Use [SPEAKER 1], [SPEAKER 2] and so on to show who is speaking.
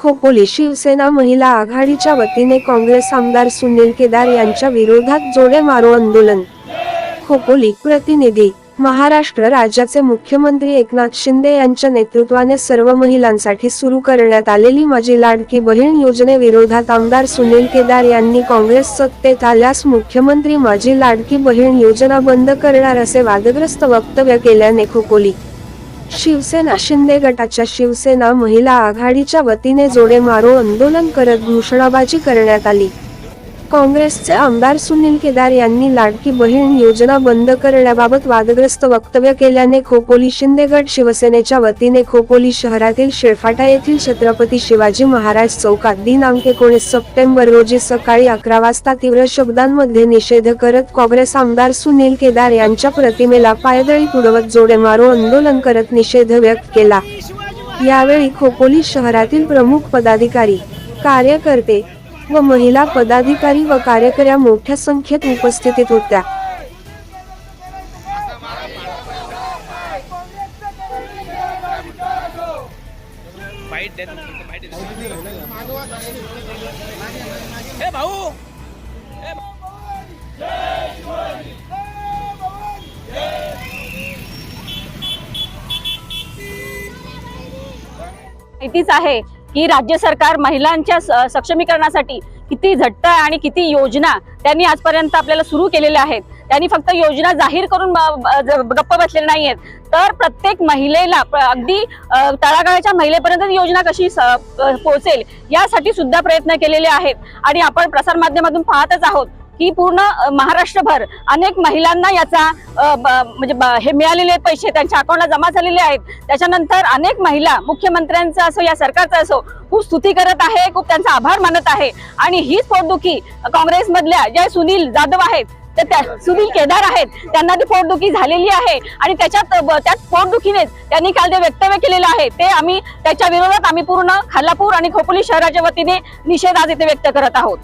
[SPEAKER 1] हो, खोपोली शिवसेना महिला आघाडीच्या वतीने काँग्रेस आमदार सुनील केदार यांच्या विरोधात जोडे मारो आंदोलन. हो, खोपोली प्रतिनिधी महाराष्ट्र राज्याचे मुख्यमंत्री एकनाथ शिंदे यांच्या नेतृत्वाने सर्व महिलांसाठी सुरू करण्यात आलेली माझी लाडकी बहीण योजनेविरोधात आमदार सुनील केदार यांनी काँग्रेस सत्तेत आल्यास मुख्यमंत्री माझी लाडकी बहीण योजना बंद करणार असे वादग्रस्त वक्तव्य केल्याने खोकोली शिवसेना शिंदे गटाच्या शिवसेना महिला आघाडीच्या वतीने जोडे मारो आंदोलन करत घोषणाबाजी करण्यात आली. काँग्रेसचे आमदार सुनील केदार यांनी लाडकी बहीण योजना बंद करण्याबाबत वादग्रस्त वक्तव्य केल्याने खोपोली शिंदे गट शिवसेनेच्या वतीने खोपोली शहरातील शेळफाटा येथील छत्रपती शिवाजी महाराज चौकात दिनांक एकोणीस सप्टेंबर रोजी सकाळी अकरा वाजता तीव्र शब्दांमध्ये निषेध करत काँग्रेस आमदार सुनील केदार यांच्या प्रतिमेला पायदळी तुडवत जोडे आंदोलन करत निषेध व्यक्त केला. यावेळी खोपोली शहरातील प्रमुख पदाधिकारी कार्यकर्ते व महिला पदाधिकारी व कार्यकर्त्या मोठ्या संख्येत उपस्थितीत होत्या.
[SPEAKER 2] माहितीच आहे की राज्य सरकार महिलांच्या स- सक्षमीकरणासाठी किती झट्ट आणि किती योजना त्यांनी आजपर्यंत आपल्याला सुरू केलेल्या आहेत. त्यांनी फक्त योजना जाहीर करून ब- गप्प बसलेले नाहीयेत. तर प्रत्येक महिलेला अगदी तळागाळाच्या महिलेपर्यंत योजना कशी स- पोहोचेल यासाठी सुद्धा प्रयत्न केलेले आहेत. आणि आपण प्रसारमाध्यमातून पाहतच आहोत की पूर्ण महाराष्ट्रभर अनेक महिलांना याचा ब- म्हणजे हे मिळालेले आहेत पैसे त्यांच्या अकाउंटला जमा झालेले आहेत. त्याच्यानंतर अनेक महिला मुख्यमंत्र्यांचं असो या सरकारचं असो खूप स्तुती करत आहे खूप त्यांचा आभार मानत आहे. आणि हीच पोटदुखी काँग्रेसमधल्या ज्या सुनील जाधव आहेत तर त्या सुनील केदार आहेत त्यांना ती पोटदुखी झालेली आहे. आणि त्याच्यात त्यात त्याच पोटदुखीनेच त्यांनी काल ते वक्तव्य केलेलं आहे ते आम्ही त्याच्या विरोधात आम्ही पूर्ण खालापूर आणि खोपोली शहराच्या वतीने निषेध आज इथे व्यक्त करत आहोत.